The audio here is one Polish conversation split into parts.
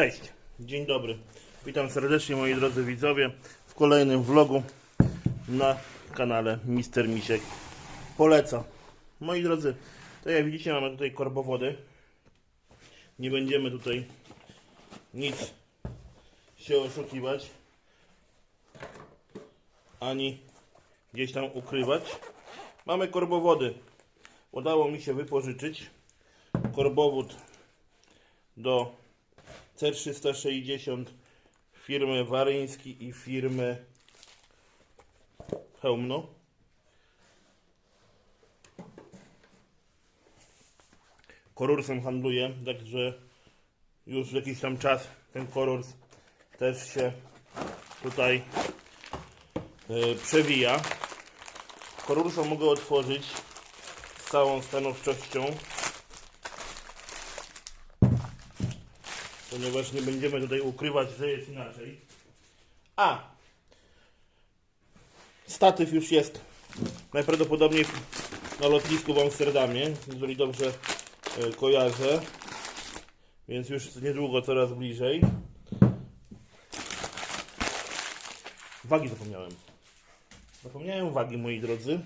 Cześć, dzień dobry. Witam serdecznie moi drodzy widzowie w kolejnym vlogu na kanale Mister Misiek poleca. Moi drodzy, tak jak widzicie mamy tutaj korbowody. Nie będziemy tutaj nic się oszukiwać ani gdzieś tam ukrywać. Mamy korbowody. Udało mi się wypożyczyć korbowód do C360 firmy Waryński i firmy Hełmno. Korursem handluję, także już jakiś tam czas ten korurs też się tutaj e, przewija. Korursa mogę otworzyć z całą stanowczością. Ponieważ nie będziemy tutaj ukrywać, że jest inaczej. A! Statyw już jest najprawdopodobniej na lotnisku w Amsterdamie, jeżeli dobrze e, kojarzę. Więc już niedługo coraz bliżej. Wagi zapomniałem. Zapomniałem wagi, moi drodzy.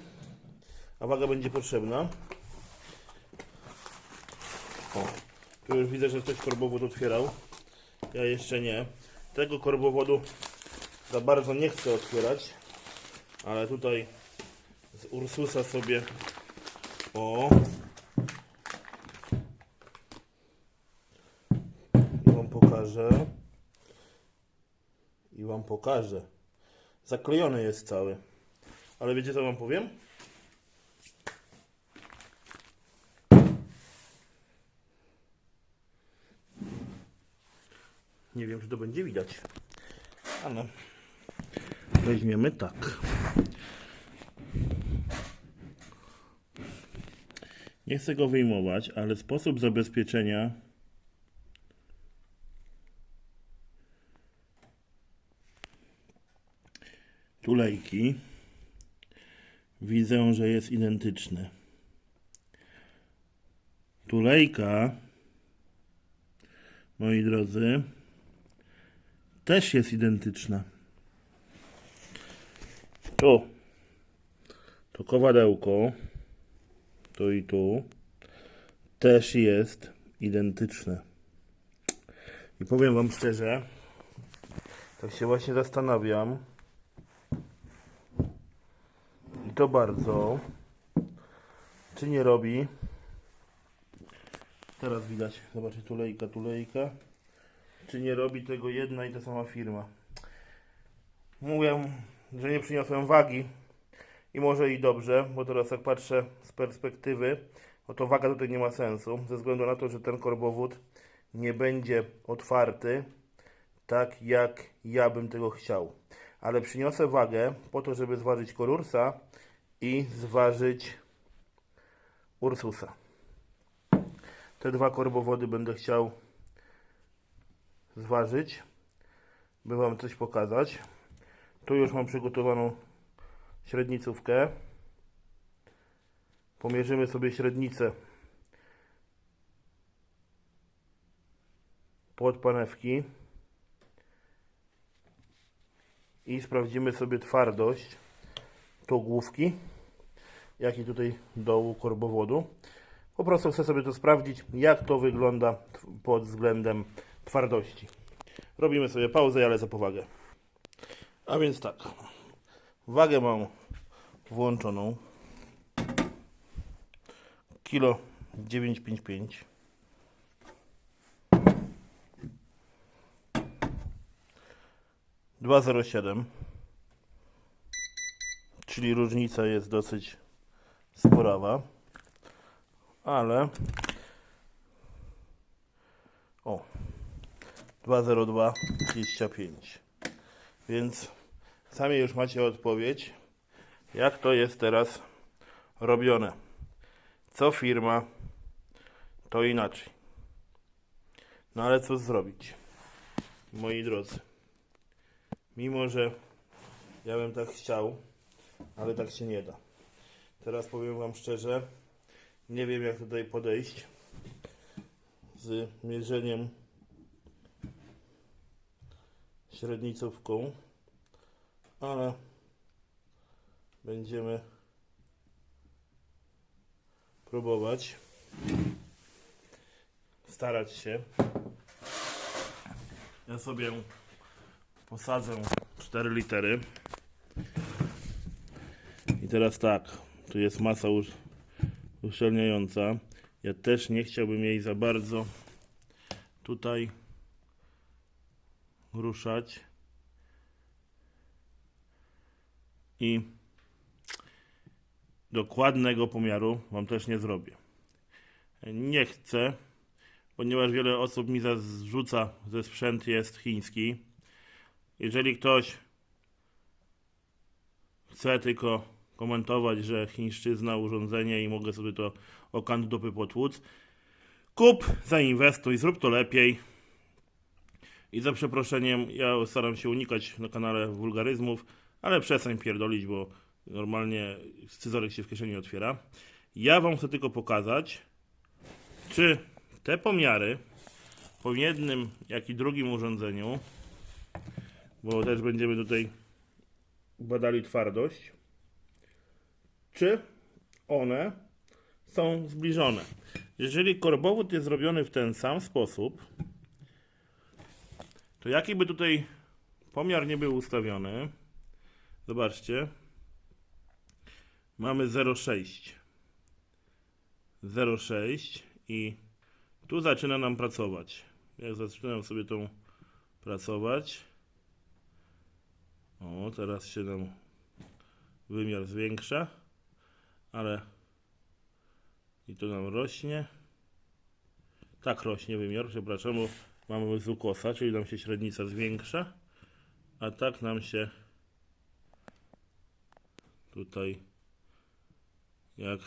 A waga będzie potrzebna. O. Tu już widzę, że ktoś korbowód otwierał. Ja jeszcze nie. Tego korbowodu za bardzo nie chcę otwierać. Ale tutaj z Ursusa sobie o i wam pokażę i wam pokażę zaklejony jest cały ale wiecie co wam powiem? Nie wiem, czy to będzie widać. Ale weźmiemy tak. Nie chcę go wyjmować, ale sposób zabezpieczenia tulejki widzę, że jest identyczny. Tulejka, moi drodzy, też jest identyczna. Tu. To kowadełko, tu i tu, też jest identyczne. I powiem Wam szczerze, tak się właśnie zastanawiam, i to bardzo, czy nie robi, teraz widać, zobaczcie, tulejka, tulejka, czy nie robi tego jedna i ta sama firma. Mówię, że nie przyniosłem wagi i może i dobrze, bo teraz jak patrzę z perspektywy, no to waga tutaj nie ma sensu, ze względu na to, że ten korbowód nie będzie otwarty tak jak ja bym tego chciał. Ale przyniosę wagę po to, żeby zważyć Korursa i zważyć Ursusa. Te dwa korbowody będę chciał zważyć, by Wam coś pokazać. Tu już mam przygotowaną średnicówkę. Pomierzymy sobie średnicę pod panewki i sprawdzimy sobie twardość główki, jak i tutaj dołu korbowodu. Po prostu chcę sobie to sprawdzić, jak to wygląda pod względem twardości. Robimy sobie pauzę, ale za powagę. A więc tak. Wagę mam włączoną. Kilo 955. Dwa zero siedem, czyli różnica jest dosyć sporawa, ale 202 25 więc sami już macie odpowiedź jak to jest teraz robione. Co firma to inaczej. No ale co zrobić moi drodzy? Mimo że ja bym tak chciał ale tak się nie da. Teraz powiem wam szczerze nie wiem jak tutaj podejść z mierzeniem średnicówką, ale będziemy próbować starać się. Ja sobie posadzę 4 litery. I teraz tak, tu jest masa już uszczelniająca. Ja też nie chciałbym jej za bardzo tutaj ruszać. I dokładnego pomiaru Wam też nie zrobię. Nie chcę, ponieważ wiele osób mi zarzuca, że sprzęt jest chiński. Jeżeli ktoś chce tylko komentować, że chińszczyzna, urządzenie i mogę sobie to o kant dupy potłuc, kup, zainwestuj, zrób to lepiej. I za przeproszeniem, ja staram się unikać na kanale wulgaryzmów, ale przestań pierdolić, bo normalnie scyzoryk się w kieszeni otwiera. Ja Wam chcę tylko pokazać, czy te pomiary po jednym, jak i drugim urządzeniu, bo też będziemy tutaj badali twardość, czy one są zbliżone. Jeżeli korbowód jest zrobiony w ten sam sposób, to jaki by tutaj pomiar nie był ustawiony, zobaczcie, mamy 0,6. 0,6 i tu zaczyna nam pracować. Jak zaczynam sobie tą pracować, o, teraz się nam wymiar zwiększa, ale i to nam rośnie. Tak rośnie wymiar, przepraszam, bo mamy z ukosa, czyli nam się średnica zwiększa, a tak nam się tutaj jak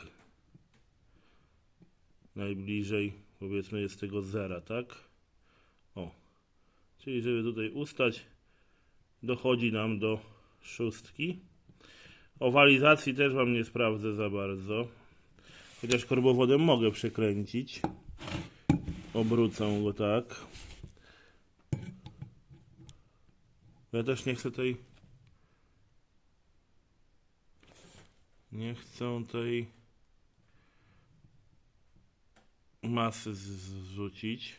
najbliżej powiedzmy jest tego zera, tak? O, czyli żeby tutaj ustać dochodzi nam do szóstki. Owalizacji też Wam nie sprawdzę za bardzo. Chociaż korbowodem mogę przekręcić. Obrócę go tak. Ja też nie chcę tej... Nie chcę tej masy zrzucić.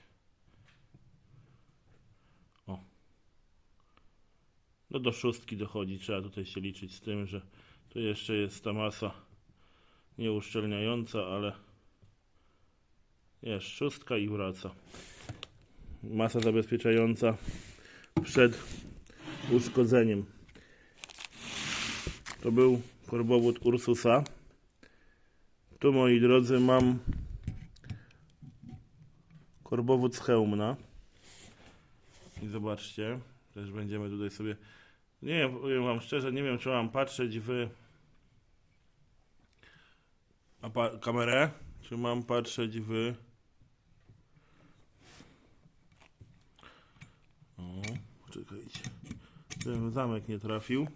O. No do szóstki dochodzi. Trzeba tutaj się liczyć z tym, że tu jeszcze jest ta masa nieuszczelniająca, ale jest szóstka i wraca. Masa zabezpieczająca przed uszkodzeniem. To był korbowód Ursusa. Tu moi drodzy mam korbowód z Heumna. I zobaczcie, też będziemy tutaj sobie. Nie wiem, powiem Wam szczerze, nie wiem, czy mam patrzeć w kamerę, czy mam patrzeć w. O, czekajcie. Ten zamek nie trafił.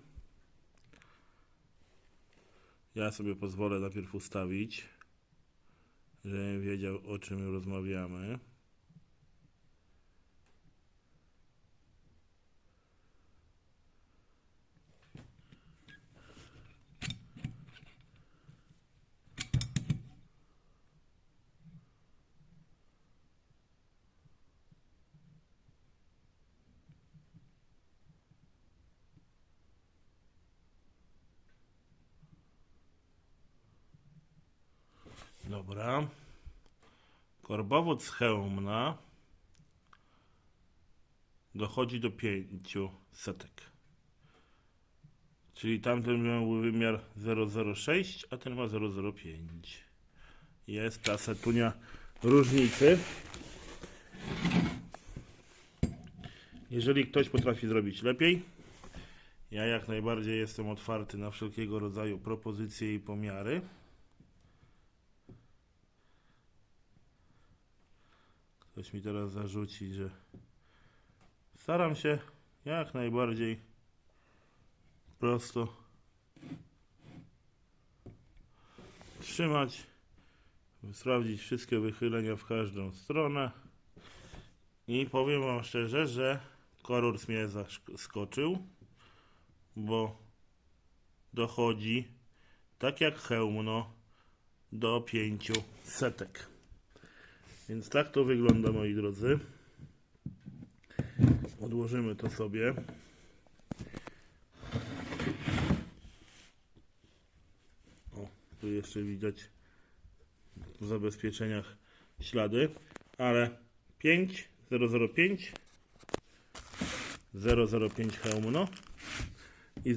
Ja sobie pozwolę najpierw ustawić, żebym wiedział o czym rozmawiamy. Dobra. Korbowód z dochodzi do 5 setek. Czyli tamten miał wymiar 006, a ten ma 005. Jest ta setunia różnicy. Jeżeli ktoś potrafi zrobić lepiej, ja jak najbardziej jestem otwarty na wszelkiego rodzaju propozycje i pomiary. Ktoś mi teraz zarzuci, że staram się jak najbardziej prosto trzymać, sprawdzić wszystkie wychylenia w każdą stronę i powiem Wam szczerze, że Korurs mnie zaskoczył, bo dochodzi, tak jak hełmno, do pięciu setek. Więc tak to wygląda, moi drodzy. Odłożymy to sobie. O, tu jeszcze widać w zabezpieczeniach ślady, ale 5, 005, 005 hełmno i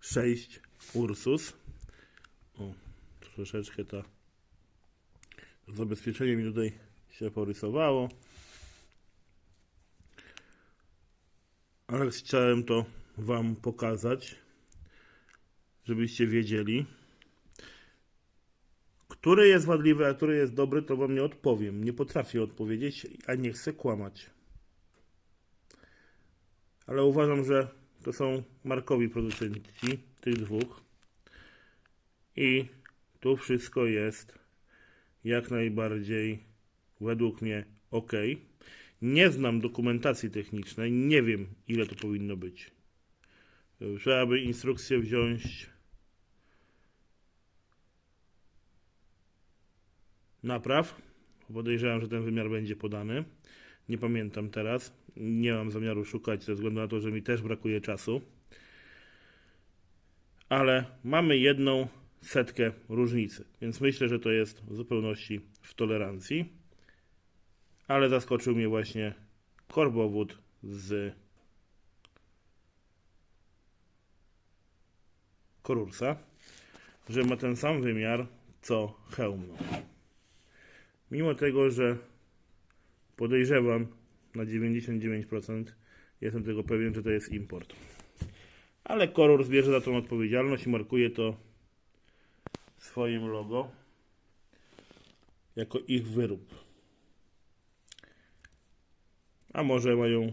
006 Ursus. O, troszeczkę ta zabezpieczenie mi tutaj się porysowało. Ale chciałem to Wam pokazać, żebyście wiedzieli. Który jest wadliwy, a który jest dobry, to Wam nie odpowiem. Nie potrafię odpowiedzieć, a nie chcę kłamać. Ale uważam, że to są markowi producenci tych dwóch. I tu wszystko jest jak najbardziej według mnie ok. Nie znam dokumentacji technicznej, nie wiem ile to powinno być. Trzeba by instrukcję wziąć napraw. Podejrzewam, że ten wymiar będzie podany. Nie pamiętam teraz. Nie mam zamiaru szukać ze względu na to, że mi też brakuje czasu. Ale mamy jedną setkę różnicy, więc myślę, że to jest w zupełności w tolerancji. Ale zaskoczył mnie właśnie korbowód z Korursa, że ma ten sam wymiar co hełmno. Mimo tego, że podejrzewam na 99%, jestem tego pewien, że to jest import. Ale Korur bierze za tą odpowiedzialność i markuje to swoim logo jako ich wyrób. A może mają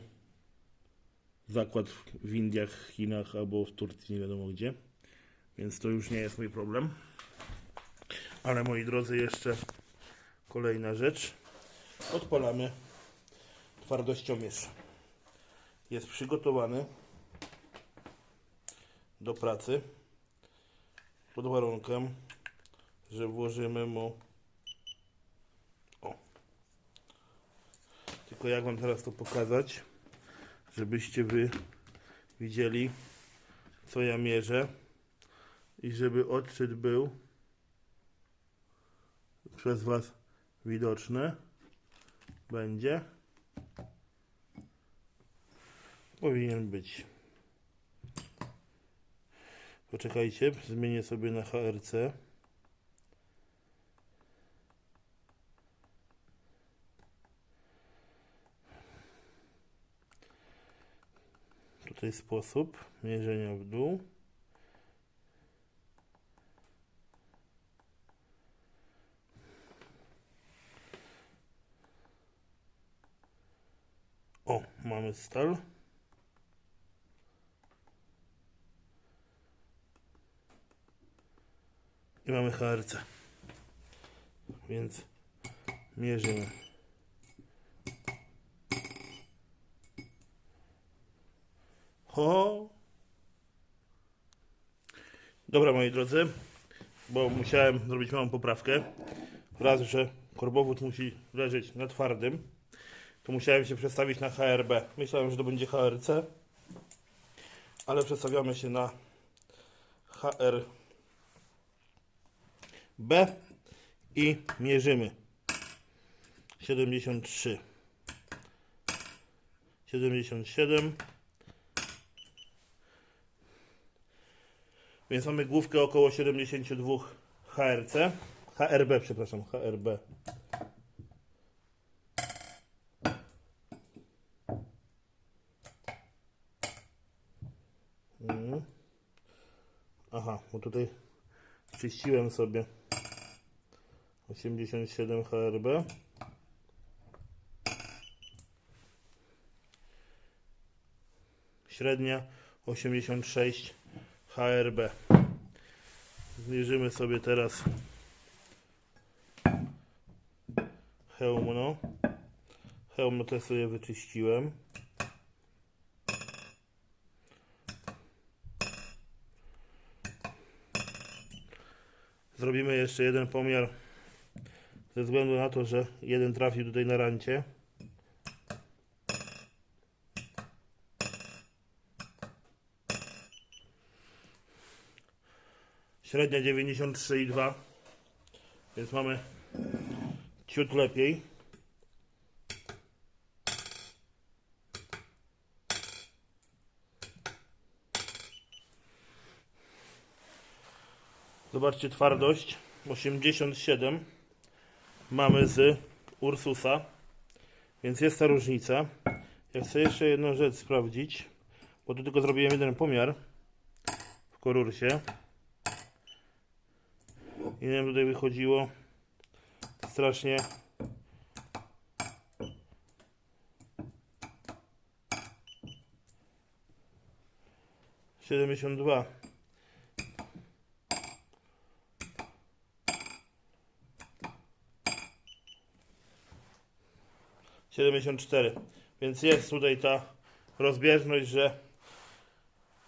zakład w Indiach, Chinach albo w Turcji, nie wiadomo gdzie. Więc to już nie jest mój problem. Ale moi drodzy, jeszcze kolejna rzecz. Odpalamy twardościomierz. Jest przygotowany do pracy pod warunkiem, że włożymy mu. O. Tylko jak wam teraz to pokazać, żebyście wy widzieli co ja mierzę i żeby odczyt był przez was widoczny. Będzie. Powinien być. Poczekajcie zmienię sobie na HRC tutaj sposób mierzenia w dół O, mamy stal. I mamy HRC. Więc mierzymy. Ho! Dobra, moi drodzy, bo musiałem zrobić małą poprawkę. Raz, że korbowód musi leżeć na twardym, to musiałem się przestawić na HRB. Myślałem, że to będzie HRC, ale przestawiamy się na HRB i mierzymy. 73 77 Więc mamy główkę około 72 HRC. HRB, przepraszam, HRB. Mm. Aha, bo tutaj czyściłem sobie 87 HRB. Średnia 86 HRB. Zmierzymy sobie teraz hełmno. Hełmno też sobie wyczyściłem. Zrobimy jeszcze jeden pomiar ze względu na to, że jeden trafił tutaj na rancie. Średnia 93,2 więc mamy ciut lepiej. Zobaczcie twardość 87 mamy z Ursusa więc jest ta różnica. Ja chcę jeszcze jedną rzecz sprawdzić bo tu tylko zrobiłem jeden pomiar w Korursie i wiem tutaj wychodziło strasznie. Siedemdziesiąt dwa. Siedemdziesiąt cztery. Więc jest tutaj ta rozbieżność, że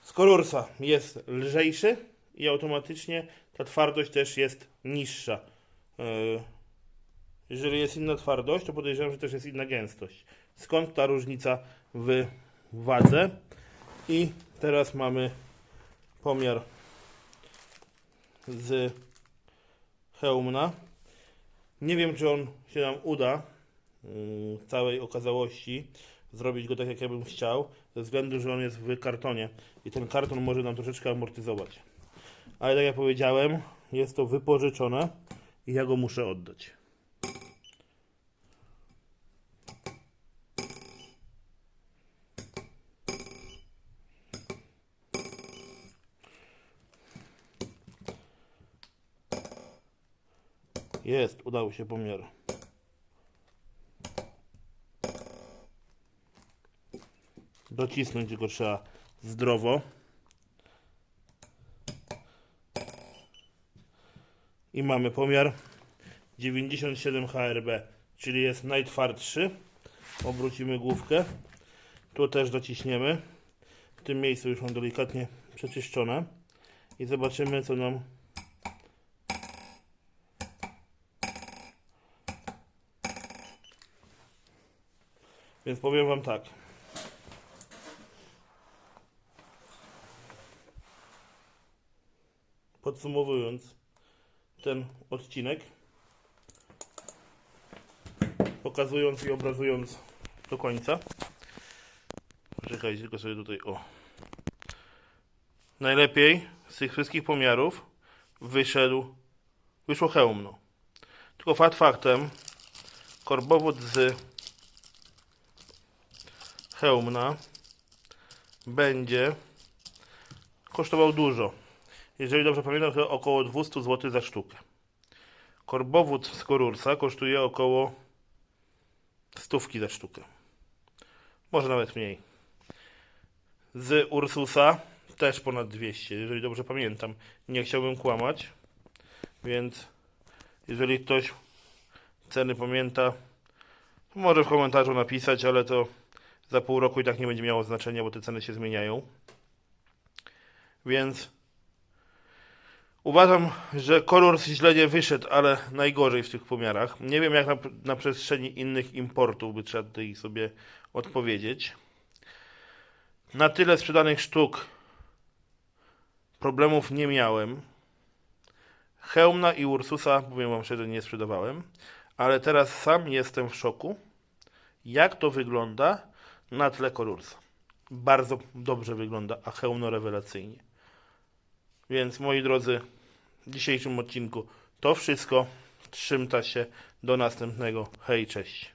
z Kolursa jest lżejszy i automatycznie ta twardość też jest niższa. Yy, Jeżeli jest inna twardość, to podejrzewam, że też jest inna gęstość. Skąd ta różnica w wadze? I teraz mamy pomiar z hełmna. Nie wiem, czy on się nam uda yy, w całej okazałości zrobić go tak, jak ja bym chciał, ze względu, że on jest w kartonie i ten karton może nam troszeczkę amortyzować. Ale tak jak powiedziałem, jest to wypożyczone i ja go muszę oddać. Jest, udało się pomiar. Docisnąć go trzeba zdrowo. I mamy pomiar 97 HRB, czyli jest najtwardszy. Obrócimy główkę. Tu też dociśniemy. W tym miejscu już mam delikatnie przeczyszczone. I zobaczymy, co nam Więc powiem Wam tak. Podsumowując ten odcinek, pokazując i obrazując do końca. Poczekajcie, tylko sobie tutaj o. Najlepiej z tych wszystkich pomiarów wyszedł, wyszło hełmno. Tylko fakt faktem, korbowód z hełmna będzie kosztował dużo. Jeżeli dobrze pamiętam, to około 200 zł za sztukę. Korbowód z Korursa kosztuje około stówki za sztukę. Może nawet mniej. Z Ursusa też ponad 200, jeżeli dobrze pamiętam. Nie chciałbym kłamać, więc jeżeli ktoś ceny pamięta, może w komentarzu napisać, ale to za pół roku i tak nie będzie miało znaczenia, bo te ceny się zmieniają. Więc uważam, że kolor źle nie wyszedł, ale najgorzej w tych pomiarach. Nie wiem, jak na, na przestrzeni innych importów by trzeba tutaj sobie odpowiedzieć. Na tyle sprzedanych sztuk problemów nie miałem. Hełmna i Ursusa, powiem Wam szczerze, nie sprzedawałem, ale teraz sam jestem w szoku, jak to wygląda na tle Korursa. Bardzo dobrze wygląda, a hełmno rewelacyjnie. Więc moi drodzy, w dzisiejszym odcinku to wszystko. Trzymta się. Do następnego. Hej, cześć.